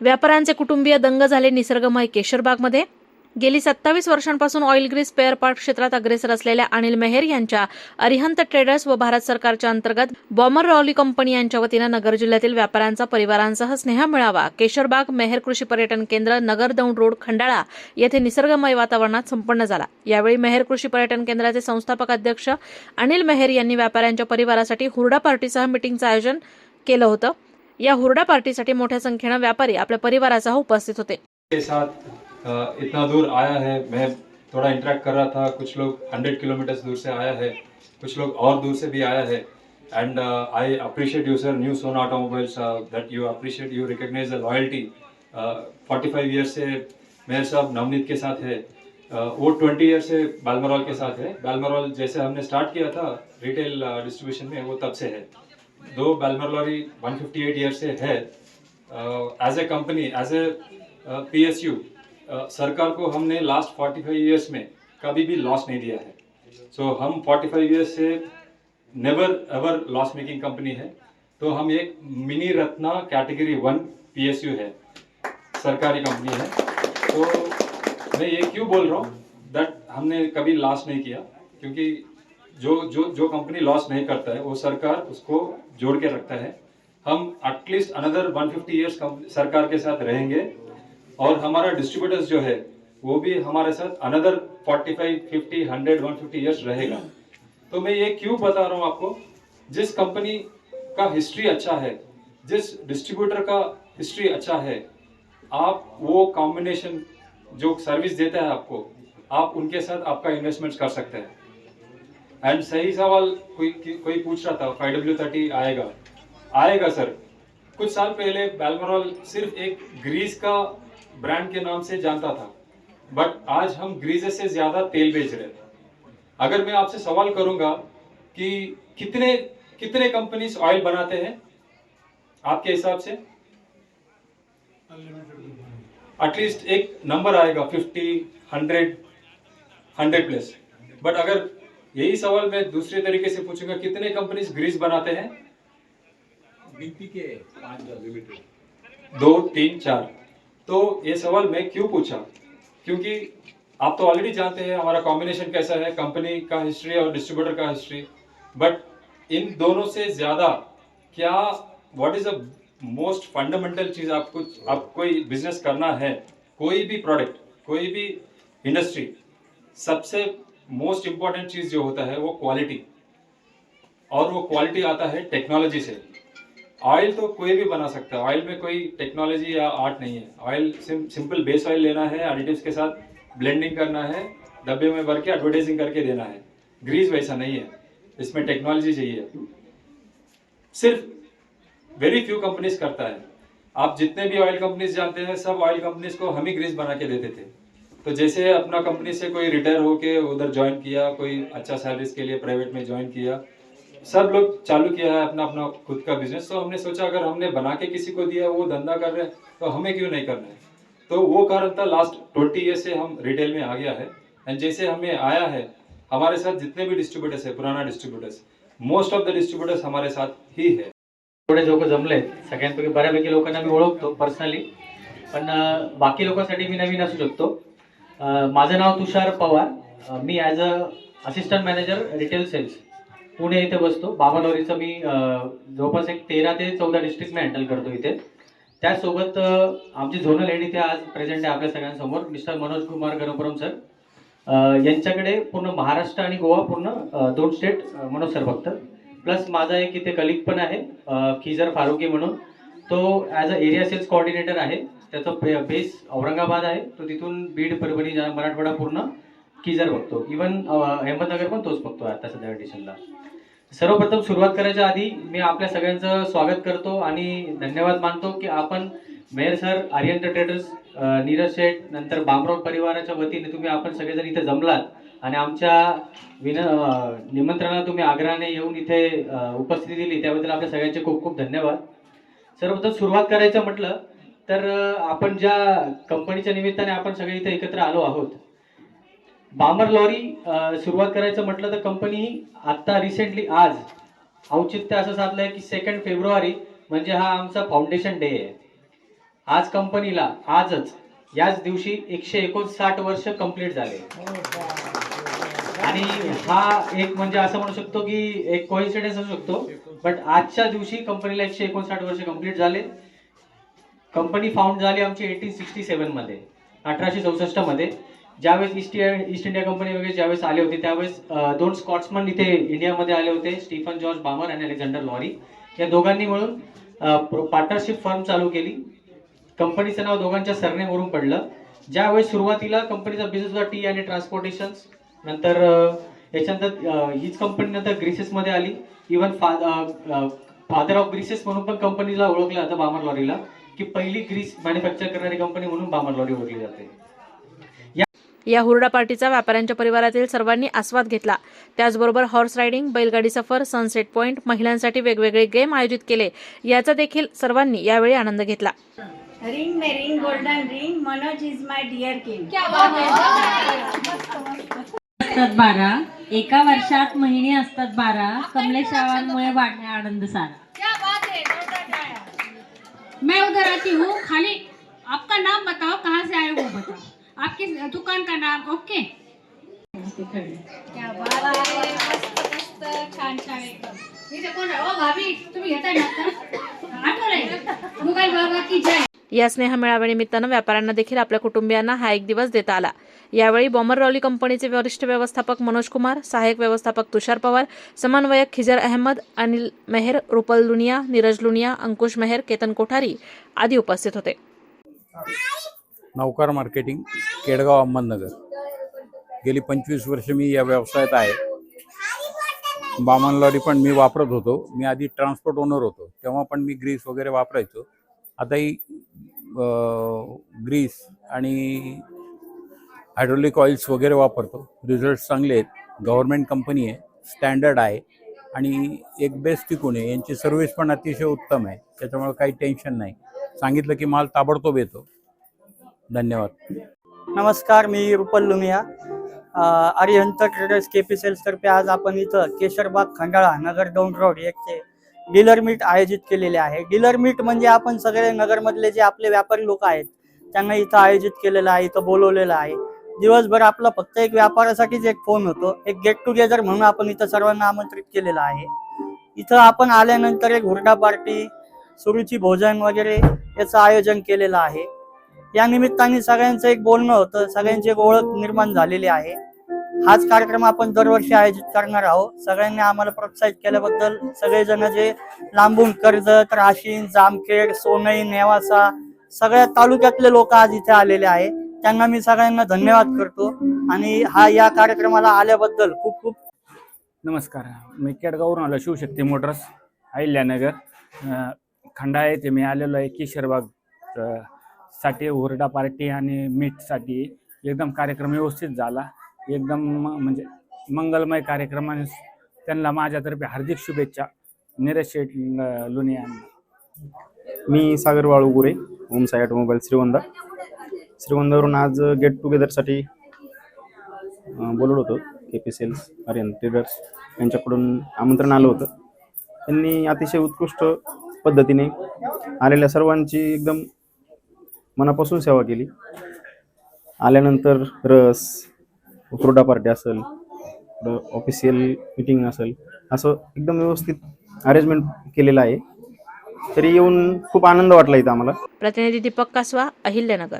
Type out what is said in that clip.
व्यापाऱ्यांचे कुटुंबीय दंग झाले निसर्गमय केशरबागमध्ये. गेली सत्तावीस वर्षांपासून ऑइल ग्रीस स्पेअर पार्ट क्षेत्रात अग्रेसर असलेल्या अनिल मेहेर यांच्या अरिहंत ट्रेडर्स व भारत सरकारच्या अंतर्गत बॉमर रॉली कंपनी यांच्या वतीनं नगर जिल्ह्यातील व्यापाऱ्यांचा परिवारांसह स्नेह मिळावा. केशरबाग मेहेर कृषी पर्यटन केंद्र नगर दौंड रोड खंडाळा येथे निसर्गमय वातावरणात संपन्न झाला. यावेळी मेहेर कृषी पर्यटन केंद्राचे संस्थापक अध्यक्ष अनिल मेहेर यांनी व्यापाऱ्यांच्या परिवारासाठी हुरडा पार्टीसह मिटिंगचं आयोजन केलं होतं. या हुरडा पार्टीसाठी मोठ्या संख्येनं व्यापारी आपल्या परिवारासह उपस्थित होते. इतना दूर आया है मैं थोड़ा इंटरेक्ट कर रहा था कुछ लोग 100 किलोमीटर दूर से आया है कुछ लोग और दूर से भी आया है and I appreciate you sir new son automobiles that you appreciate you recognise the loyalty forty five year से मेहर साहब नवनीत के साथ है uh, वो ट्वेंटी ईयर से बालमरॉल के साथ है। बालमरॉल जैसे हमने स्टार्ट किया था रिटेल डिस्ट्रीब्यूशन में वो तब से है। दो बालमरलॉरी 158 ईयर से है। As a company as a P S U सरकार को हमने लास्ट 45 इयर्स में कभी भी लॉस नहीं दिया है। सो so, हम 45 इयर्स से never ever loss making company है। तो हम एक mini Ratna category one P S U है। सरकारी कंपनी है। तो मैं ये क्यों बोल रहा हूँ? दैट हमने कभी लॉस नहीं किया क्योंकि जो जो जो कंपनी लॉस नहीं करता है, वो सरकार उसको जोड़ के रखता है। हम at least another 150 fifty years सरकार के साथ रहेंगे और हमारा डिस्ट्रीब्यूटर्स जो है, वो भी हमारे साथ अनदर 45 50 100 150 इयर्स रहेगा। तो मैं ये क्यों बता रहा हूँ आपको? जिस कंपनी का हिस्ट्री अच्छा है, जिस डिस्ट्रीब्यूटर का हिस्ट्री अच्छा है, आप वो कॉम्बिनेशन जो सर्विस देता है आपको, आप उनके साथ आपका इन्वेस्टमेंट कर सकते हैं। एंड सही सवाल कोई कोई पूछ रहा था फाइव डब्ल्यू थर्टी आएगा। आएगा सर कुछ साल पहले बैलमरॉल सिर्फ़ एक ग्रीस का ब्रांड के नाम से जानता था। बट आज हम ग्रीजेस से ज़्यादा तेल बेच रहे हैं। अगर मैं आपसे सवाल करूँगा कि कितने कितने कंपनीज़ ऑयल बनाते हैं? आपके हिसाब से? एटलीस्ट एक नंबर आएगा fifty hundred hundred plus but अगर यही सवाल मैं दूसरे तरीके से पूछूँगा कितने कंपनीज़ ग्रीस बनाते हैं? गिनती के लिमिटेड दो तीन चार। तो ये सवाल मैं क्यों पूछा? क्योंकि आप तो ऑलरेडी जानते हैं हमारा कॉम्बिनेशन कैसा है कंपनी का हिस्ट्री और डिस्ट्रीब्यूटर का हिस्ट्री बट इन दोनों से ज़्यादा क्या what is the most fundamental चीज़ आपको आप कोई बिज़नेस करना है? कोई भी प्रोडक्ट कोई भी इंडस्ट्री सबसे मोस्ट इंपॉर्टेंट चीज़ जो होता है वो क्वालिटी और वो क्वालिटी आता है टेक्नोलॉजी से। ऑयल तो कोई भी बना सकता है। ऑयल में कोई टेक्नोलॉजी या आर्ट नहीं है। ऑयल सिंपल बेस ऑयल लेना है एडिटिव्स के साथ ब्लेंडिंग करना है, डब्बे में भर के एडवर्टाइजिंग करके देना है। ग्रीस वैसा नहीं है। इसमें टेक्नोलॉजी चाहिए। सिर्फ़ वेरी फ्यू कंपनीज़ करता है। आप जितने भी ऑयल कंपनीज़ जानते हैं, सब ऑयल कंपनीज़ को हम ही ग्रीस बना के देते थे। तो जैसे अपना कंपनी से कोई रिटायर होके उधर ज्वाइन किया, कोई अच्छा सर्विस के लिए प्राइवेट में ज्वाइन किया, सब लोग चालू किया है अपना अपना खुद का बिज़नेस तो हमने सोचा, अगर हमने बना के किसी को दिया, वो धंधा कर रहे हैं तो हमें क्यों नहीं करना है? तो वो कारण था लास्ट ट्वेंटी ईयर से हम रिटेल में आ गया है। एंड जैसे हमें आया है, हमारे साथ जितने भी डिस्ट्रीब्यूटर्स है, पुराना distributors most of the distributors हमारे साथ ही है। थोडे लोक जमले सगळ्यांपैकी बऱ्यापैकी लोकांना मी ओळखतो पर्सनली पण बाकी लोकांसाठी मी नवीन असू शकतो. माझं नाव तुषार पवार. मी as a assistant manager retail sales Pune इथे बसतो. बाबानोरीचं मी जवळपास एक तेरा ते चौदा डिस्ट्रिक्ट मी हँडल करतो इथे. त्याचसोबत आमची झोनल हेड इथे आज प्रेझेंट आहे आपल्या सगळ्यांसमोर मिस्टर मनोज कुमार गणपुरम सर यांच्याकडे पूर्ण महाराष्ट्र आणि गोवा पूर्ण दोन स्टेट मनोज सर बघतात प्लस माझा एक इथे कलिक पण आहे खिजर फारुकी म्हणून. तो as a area sales coordinator आहे. त्याचा बे- बेस औरंगाबाद आहे. तो तिथून बीड परभणी मराठवाडा पूर्ण किजर बघतो. इवन अहमदनगर पण तोच बघतो आता सध्या कंडिशनला सर्वप्रथम सुरुवात करायच्या आधी मी आपल्या सगळ्यांचं स्वागत करतो आणि धन्यवाद मानतो की आपण mayor sir Aryan traders Neeraj Sheth नंतर बामरोड परिवाराच्या वतीने तुम्ही आपण सगळेजण इथे जमलात आणि आमच्या विन निमंत्रणाला तुम्ही आग्रहाने येऊन इथे उपस्थिती दिली. त्याबद्दल आपल्या सगळ्यांचे खूप खूप धन्यवाद. सर्वप्रथम सुरुवात करायचं म्हटलं तर आपण ज्या कंपनीच्या निमित्ताने आपण सगळे इथे एकत्र आलो आहोत बामर लॉरी सुरुवात करायचं म्हटलं तर कंपनी आत्ता रिसेंटली आज औचित्य असं साधलं आहे की सेकंड फेब्रुवारी म्हणजे हा आमचा फाउंडेशन डे आहे. आज कंपनीला आजच याच दिवशी एकशे एकोणसाठ वर्ष कंप्लीट झाले. हो आणि हा एक म्हणजे असं म्हणू शकतो की एक कोइन्सिडन्स असू शकतो. बट आजच्या दिवशी कंपनीला एकशे एकोणसाठ वर्ष कंप्लीट झाले. कंपनी फाउंड झाली आमची एटीन सिक्स्टी सेवनमध्ये अठराशे चौसष्टमध्ये ज्यावेळेस ईस्ट ईस्ट इंडिया कंपनी वगैरे ज्यावेळेस आले होते त्यावेळेस दोन स्कॉट्समन इथे इंडियामध्ये आले होते स्टीफन जॉर्ज बामर आणि अलेक्झांडर लॉरी या दोघांनी मिळून पार्टनरशिप फर्म चालू केली. कंपनीचं नाव दोघांच्या सरनेमवरून पडलं. ज्यावेळेस सुरुवातीला कंपनीचा बिझनेस होता टी आणि ट्रान्सपोर्टेशन नंतर याच्यानंतर हीच कंपनी नंतर ग्रीसेसमध्ये आली. इवन फादर ऑफ ग्रीसेस म्हणून पण कंपनीला ओळखलं जातं बामर लॉरीला की पहिली ग्रीस मॅन्युफॅक्चर करणारी कंपनी म्हणून बामर लॉरी ओळखली जाते. या हुरडा पार्टीचा व्यापाऱ्यांच्या परिवारातील सर्वांनी आस्वाद घेतला. त्याचबरोबर हॉर्स रायडिंग बैलगाडी सफर सनसेट पॉइंट महिलांसाठी वेगवेगळे गेम आयोजित केले. याचा देखील सर्वांनी यावेळी आनंद घेतला. रिंग में ring golden ring Manoj is my dear king असतात बारा. एका वर्षात महिने असतात बारा. कमलेशावांमुळे वाढणे आनंद सारा. मैं उधर आती हूँ. खाली आपका नाम बताओ कहाँ से आए वो बताओ. आपकी दुकान का नाम ओके? क्या बात आहे मस्त मस्त छान छान एकदम। कोण भाभी तुम्ही घेताय ना गुगल बाबा की जय. या स्नेह मेळाव्यानिमित्तानं व्यापाऱ्यांना देखील आपल्या कुटुंबियांना हा एक दिवस देता आला. यावेळी बॉमर रॉली कंपनीचे वरिष्ठ व्यवस्थापक मनोज कुमार सहाय्यक व्यवस्थापक तुषार पवार समन्वयक खिजर अहमद अनिल मेहर रुपल लुनिया नीरज लुनिया अंकुश मेहर केतन कोठारी आदी उपस्थित होते. नौकार मार्केटिंग केडगाव अहमदनगर. गेली पंचवीस वर्ष मी या व्यवसायात आहे. बामन लॉरी पण मी वापरत होतो. मी आधी ट्रान्सपोर्ट ओनर होतो. तेव्हा पण मी ग्रीस वगैरे वापरायचो. आताही ग्रीस आणि हायड्रोलिक ऑइल्स वगैरे वापरतो. रिझल्ट चांगले आहेत. गव्हर्मेंट कंपनी आहे. स्टँडर्ड आहे. आणि एक बेस्ट टिकून आहे. यांची सर्व्हिस पण अतिशय उत्तम आहे. त्याच्यामुळे काही टेन्शन नाही. सांगितलं की माल ताबडतोब येतो. धन्यवाद. नमस्कार मी रुपल लुमिया. अरिहंत ट्रेडर्स के पी तर्फे आज आपण इथं केशरबाग खंडाळा नगर दौंड रोड याचे डीलर मीट आयोजित केलेले आहे. डीलर मीट म्हणजे आपण सगळे नगरमधले जे आपले व्यापारी लोक आहेत त्यांना इथं आयोजित केलेलं आहे इथं बोलवलेलं आहे. दिवसभर आपला फक्त एक व्यापारासाठीच एक फोन होतो. एक गेट टुगेदर म्हणून आपण इथं सर्वांना आमंत्रित केलेलं आहे. इथं आपण आल्यानंतर एक हुरडा पार्टी सुरुची भोजन वगैरे याचं आयोजन केलेलं आहे. या निमित्ताने सगळ्यांचं एक बोलणं होतं. सगळ्यांची एक ओळख निर्माण झालेली आहे. हाच कार्यक्रम आपण दरवर्षी आयोजित करणार आहोत. सगळ्यांनी आम्हाला प्रोत्साहित केल्याबद्दल सगळेजण जे लांबून कर्जत राशीन जामखेड सोनई नेवासा सगळ्या तालुक्यातले लोक आज इथे आलेले आहे त्यांना मी सगळ्यांना धन्यवाद करतो. आणि हा या कार्यक्रमाला आल्याबद्दल खूप खूप नमस्कार. मी केडगावरून आलो शिवशक्ती मोटर्स अहिल्यानगर. अं, खंडा येथे मी आलेलो आहे किशोरबागसाठी हुरडा पार्टी आणि मीठसाठी एकदम कार्यक्रम व्यवस्थित झाला. एकदम म- म्हणजे मंगलमय कार्यक्रमाने त्यांना माझ्यातर्फे हार्दिक शुभेच्छा. नीरज शेठ ल- लोणी मी सागर वाळुगुरे ओम साई ऑटोमोबाईल श्रीवंदा. श्रीवंदावरून आज गेट टुगेदरसाठी बोलवलं होतो K P sales Aryan traders यांच्याकडून आमंत्रण आलं होतं. त्यांनी अतिशय उत्कृष्ट पद्धतीने आलेल्या सर्वांची एकदम मनापासून सेवा केली. आल्यानंतर रस फ्रुडा पार्टी असेल ऑफिशियल मिटिंग असेल असं एकदम व्यवस्थित अरेंजमेंट केलेलं आहे. तरी येऊन खूप आनंद वाटला इथं आम्हाला. प्रतिनिधी दीपक कासवा अहिल्यानगर.